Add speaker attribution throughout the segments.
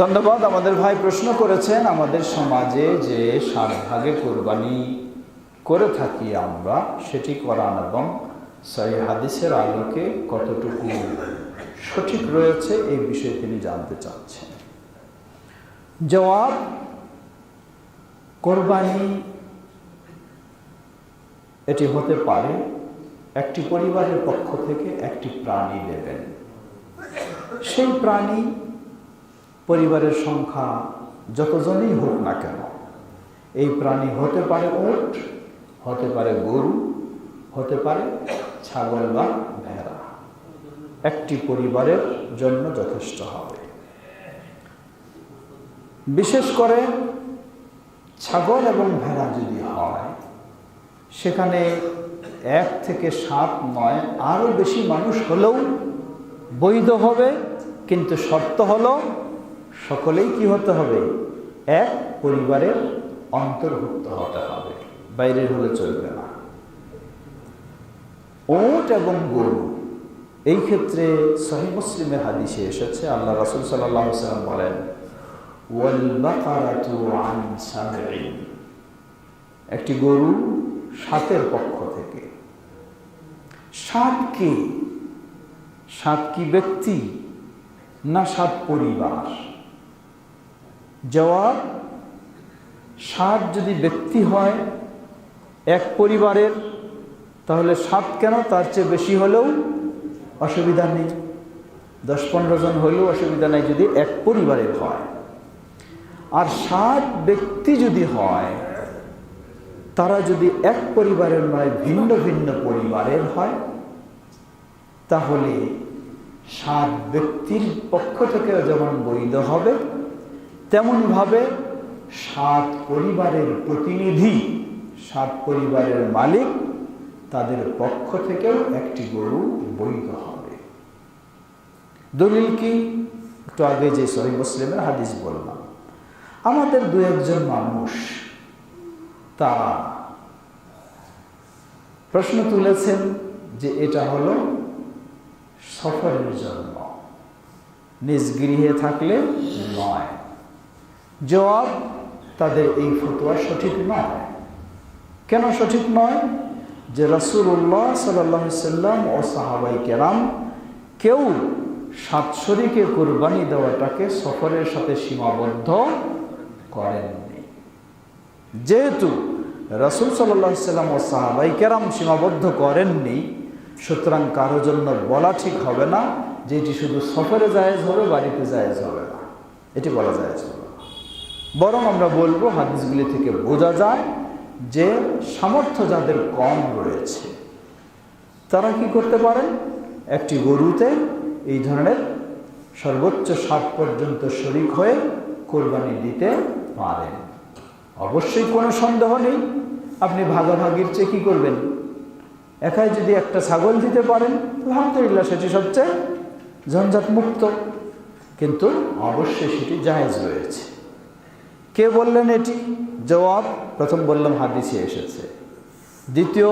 Speaker 1: ধন্যবাদ। আমাদের ভাই প্রশ্ন করেছেন, আমাদের সমাজে যে সাত ভাগে কোরবানি করে থাকি আমরা, সেটি করান এবং সহি হাদিসের আলোকে কতটুকু সঠিক রয়েছে এই বিষয়ে তিনি জানতে চাচ্ছেন। জবাব, কোরবানি এটি হতে পারে একটি পরিবারের পক্ষ থেকে একটি প্রাণী দেবেন। সেই প্রাণী পরিবারের সংখ্যা যতজনই হোক না কেন, এই প্রাণী হতে পারে ওট হতে পারে গরু, হতে পারে ছাগল বা ভেড়া। একটি পরিবারের জন্য যথেষ্ট হবে। বিশেষ করে ছাগল এবং ভেড়া যদি হয়, সেখানে এক থেকে সাত, নয়, আরও বেশি মানুষ হলেও বৈধ হবে, কিন্তু শর্ত হলো সকলেই কি হতে হবে? এক, পরিবারের অন্তর্ভুক্ত হতে হবে। বাইরের হলে চলবে না। ওট এবং গরু, এই ক্ষেত্রে সহি মুসলিমের হাদিসে এসেছে, আল্লাহ রাসুল সাল্লাম বলেন একটি গরু সাতের পক্ষ থেকে। সাত কে? সাত কি ব্যক্তি না সাত পরিবার? জবাব, সাত যদি ব্যক্তি হয় এক পরিবারের, তাহলে সাত কেন? তার চেয়ে বেশি হলেও অসুবিধা নেই। দশ পনেরো জন হলেও অসুবিধা নেই যদি এক পরিবারের হয়। আর ষাট ব্যক্তি যদি হয়, তারা যদি এক পরিবারের নয়, ভিন্ন ভিন্ন পরিবারের হয়, তাহলে সাত ব্যক্তির পক্ষ থেকে যেমন বৈধ হবে তেমনভাবে সাত পরিবারের প্রতিনিধি, সাত পরিবারের মালিক তাদের পক্ষ থেকেও একটি গরু বৈধ হবে। দলিল কি? একটু আগে যে সহি মুসলিমের হাদিস বললাম। আমাদের দু একজন মানুষ তারা প্রশ্ন তুলেছেন যে এটা হলো সফরের জন্য, নিজ গৃহে থাকলে নয়। জবাব তাদের এই ফতোয়া সঠিক নয়। কেন সঠিক নয়? যে রসুল্লাহ সাল্লাহ সাল্লাম ও সাহাবাই কেরাম কেউ সাতশরীকে কোরবানি দেওয়াটাকে সফরের সাথে সীমাবদ্ধ করেননি। যেহেতু রসুল সাল্লাহ সাল্লাম ও সাহাবাই কেরাম সীমাবদ্ধ করেননি, সুতরাং কারও জন্য বলা ঠিক হবে না যে এটি শুধু সফরে জায়েজ হবে, বাড়িতে জায়েজ হবে না। এটি বলা জায়েজ হবে। বরং আমরা বলব হাদিসগুলি থেকে বোঝা যায় যে সামর্থ্য যাদের কম রয়েছে, তারা কি করতে পারেন একটি গরুতে এই ধরনের সর্বোচ্চ ষাট পর্যন্ত শরিক হয়ে কোরবানি দিতে পারেন। অবশ্যই কোনো সন্দেহ নেই, আপনি ভাগাভাগির চেয়ে কী করবেন? একাই যদি একটা ছাগল দিতে পারেন, আলহামদুলিল্লাহ সেটি সবচেয়ে ঝঞ্ঝাট মুক্ত কিন্তু অবশ্যই সেটি জায়েজ রয়েছে। কে বললেন এটি? জবাব, প্রথম বললাম, হাদিসে এসেছে। দ্বিতীয়,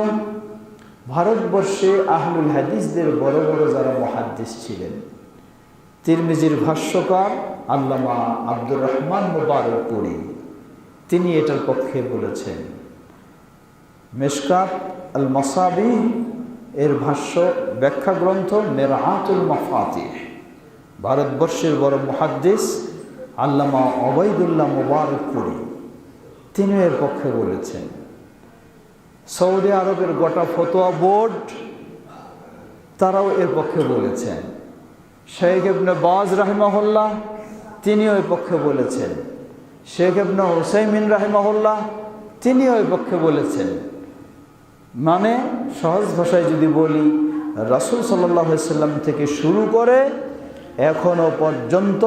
Speaker 1: ভারতবর্ষে আহলুল হাদিসদের বড় বড় যারা মহাদ্দিস ছিলেন, তিরমিজির ভাষ্যকার আল্লামা আব্দুর রহমান মুবারকপুরি তিনি এটার পক্ষে বলেছেন, মেশকাত আল মসাবি এর ভাষ্য ব্যাখ্যা গ্রন্থ মেরাহাতুল মফাতি ভারতবর্ষের বড় মহাদ্দিস আল্লামা অবৈদুল্লাহ মুবারকপুরি তিনি এর পক্ষে বলেছেন, সৌদি আরবের গোটা ফতোয়া বোর্ড তারাও এর পক্ষে বলেছেন। শেখ ইবনে বাজ রাহিমাহুল্লাহ তিনিও এর পক্ষে বলেছেন। শেখ ইবনে হুসাইমিন রাহিমাহুল্লাহ তিনিও এর পক্ষে বলেছেন। মানে সহজ ভাষায় যদি বলি, রাসুল সাল্লাহ সাল্লাম থেকে শুরু করে এখনও পর্যন্ত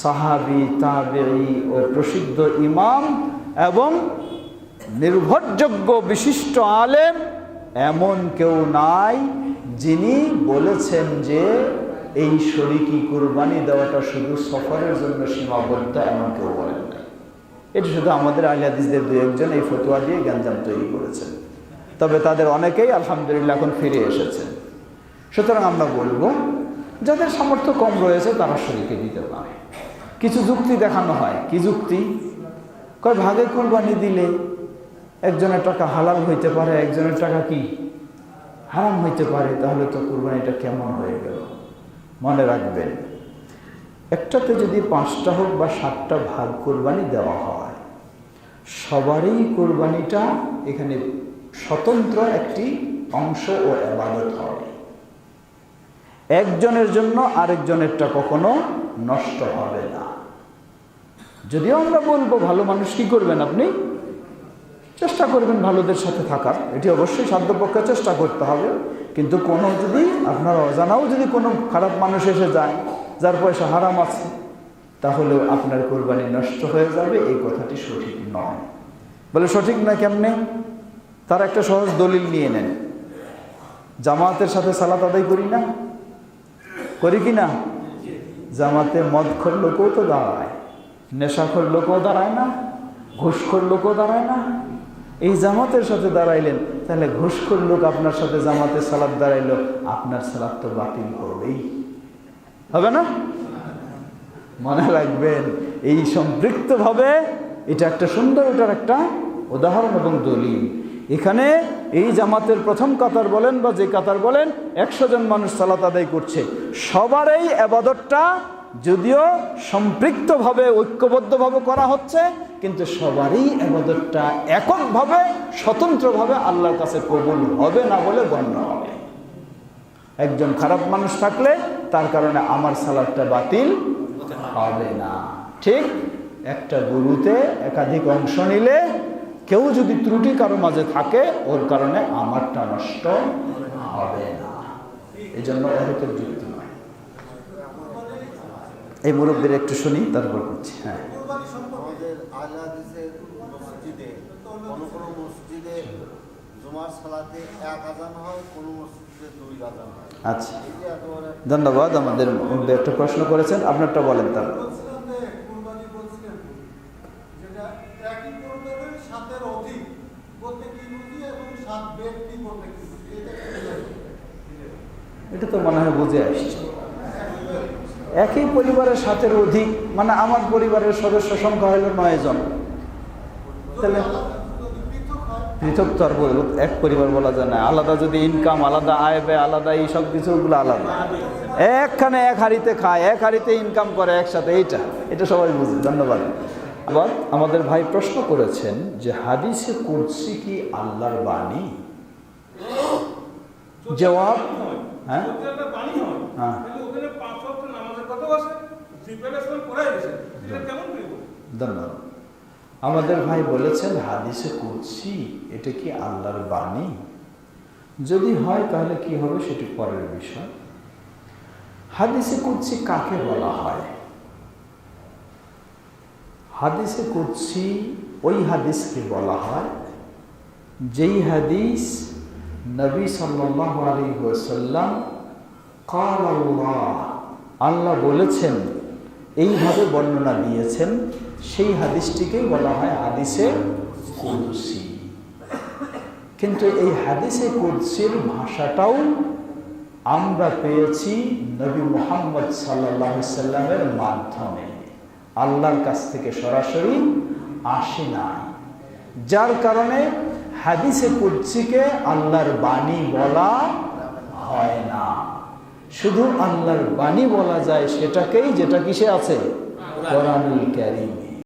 Speaker 1: সাহাবি তাবেই ও প্রসিদ্ধ ইমাম এবং নির্ভরযোগ্য বিশিষ্ট আলেম এমন কেউ নাই যিনি বলেছেন যে এই শরিকি কুরবানি দেওয়াটা শুধু সফরের জন্য সীমাবদ্ধ এমন কেউ বলেন না। এটি শুধু আমাদের আলিয়াদিসদের দু একজন এই ফতোয়া দিয়ে জ্ঞানজাম তৈরি করেছেন। তবে তাদের অনেকেই আলহামদুলিল্লাহ এখন ফিরে এসেছেন। সুতরাং আমরা বলব, যাদের সামর্থ্য কম রয়েছে তারা শরীরকে দিতে পারে। কিছু যুক্তি দেখানো হয়। কি যুক্তি? কয়, ভাগে কোরবানি দিলে একজনের টাকা হালাল হইতে পারে, একজনের টাকা কি হারাম হইতে পারে, তাহলে তো কোরবানিটা কেমন হয়ে গেল? মনে রাখবেন, একটাতে যদি পাঁচটা হোক বা সাতটা ভাগ কোরবানি দেওয়া হয়, সবারই কোরবানিটা এখানে স্বতন্ত্র একটি অংশ ও এবাদত হবে একজনের জন্য আরেকজনেরটা কখনো নষ্ট হবে না। যদিও আমরা বলব ভালো মানুষ কি করবেন আপনি? চেষ্টা করবেন ভালোদের সাথে থাকার। এটি অবশ্যই সাধ্যপক্ষে চেষ্টা করতে হবে। কিন্তু কোনো যদি আপনার অজানাও যদি কোনো খারাপ মানুষ এসে যায়, যার পয়সা হারাম আছে তাহলে আপনার কোরবানি নষ্ট হয়ে যাবে। এই কথাটি সঠিক নয়। বলে সঠিক না কেমনে? তার একটা সহজ দলিল নিয়ে নেন। জামাতের সাথে সালাত আদায় করি না? করি কি না? জামাতে মদখোর লোকও তো দাঁড়ায়। নেশাখোর লোকও দাঁড়ায় না, ঘুষখোর লোকও দাঁড়ায় না। এই জামাতের সাথে দাঁড়াইলেন, তাহলে ঘুষখোর লোক আপনার সাথে জামাতে সালাদ দাঁড়াইলো, আপনার সালাদ তো বাতিল করবেই। হবে না? মনে রাখবেন, এই সম্পৃক্তভাবে এটা একটা সুন্দর ওটার একটা উদাহরণ এবং দলিল। এখানে এই জামাতের প্রথম কাতার বলেন বা যে কাতার বলেন, একশো জন মানুষ সালাত আদায় করছে। সবার এই আবাদতটা যদিও সম্পৃক্তভাবে, ঐক্যবদ্ধভাবে করা হচ্ছে, কিন্তু সবারই আবাদতটা এককভাবে, স্বতন্ত্রভাবে আল্লাহর কাছে কবুল হবে না বলে গণ্য হবে। একজন খারাপ মানুষ থাকলে তার কারণে আমার সালাদটা বাতিল হবে না। ঠিক একটা গুরুতে একাধিক অংশ নিলে কেউ যদি ত্রুটি কারও মাঝে থাকে, ওর কারণে আমারটা নষ্ট হবে না। এই জন্য নয় এই মুরব্বীর একটু শুনি তারপর করছি হ্যাঁ।
Speaker 2: আমাদের আহলে হাদিসের মসজিদে কোনো কোনো মসজিদে জুমার সালাতে এক আজান হয় কোনো মসজিদে দুই আজান হয়।
Speaker 1: আচ্ছা। ধন্যবাদ আমাদের একটা প্রশ্ন করেছেন আপনারটা বলেন
Speaker 3: এটা
Speaker 1: এটা তো মনে হয় বুঝে আসছে। একই পরিবারের সাথের অধিক মানে আমার পরিবারের সদস্য সংখ্যা হলো নয় জন। তাহলে
Speaker 3: পৃথক
Speaker 1: তো আর এক পরিবার বলা যায় না। আলাদা যদি ইনকাম আলাদা আয় ব্যয় আলাদা এই সব কিছুগুলো আলাদা। একখানে এক হাড়িতে খায় এক হাড়িতে ইনকাম করে একসাথে এইটা। এটা সবাই বুঝে ধন্যবাদ। আবার আমাদের ভাই প্রশ্ন করেছেন যে হাদিসে কুরসি কি আল্লাহর বাণী? জবাব? হ্যাঁ
Speaker 4: হয়,
Speaker 1: ধন্যবাদ। আমাদের ভাই বলেছেন হাদিসে এটা কি আল্লাহর বাণী? যদি হয় তাহলে কি হবে সেটি পরের বিষয়। হাদিসে কাকে বলা হয়? হাদিসে ওই হাদিসকে বলা হয় যেই হাদিস নবী ওয়াসাল্লাম কাল আল্লাহ আল্লাহ বলেছেন, এইভাবে বর্ণনা দিয়েছেন, সেই হাদিসটিকেই বলা হয় হাদিসে কুদসি। কিন্তু এই হাদিসে কুদসির ভাষাটাও আমরা পেয়েছি নবী মোহাম্মদ সাল্লাহ সাল্লামের মাধ্যমে। আল্লাহর কাছ থেকে সরাসরি আসে না যার কারণে হাদিসে কুদসিকে আল্লাহর বাণী বলা হয় না। শুধু আল্লাহর বাণী বলা যায় সেটাকেই যেটা কিসে আছে? কোরআনুল কারিমে।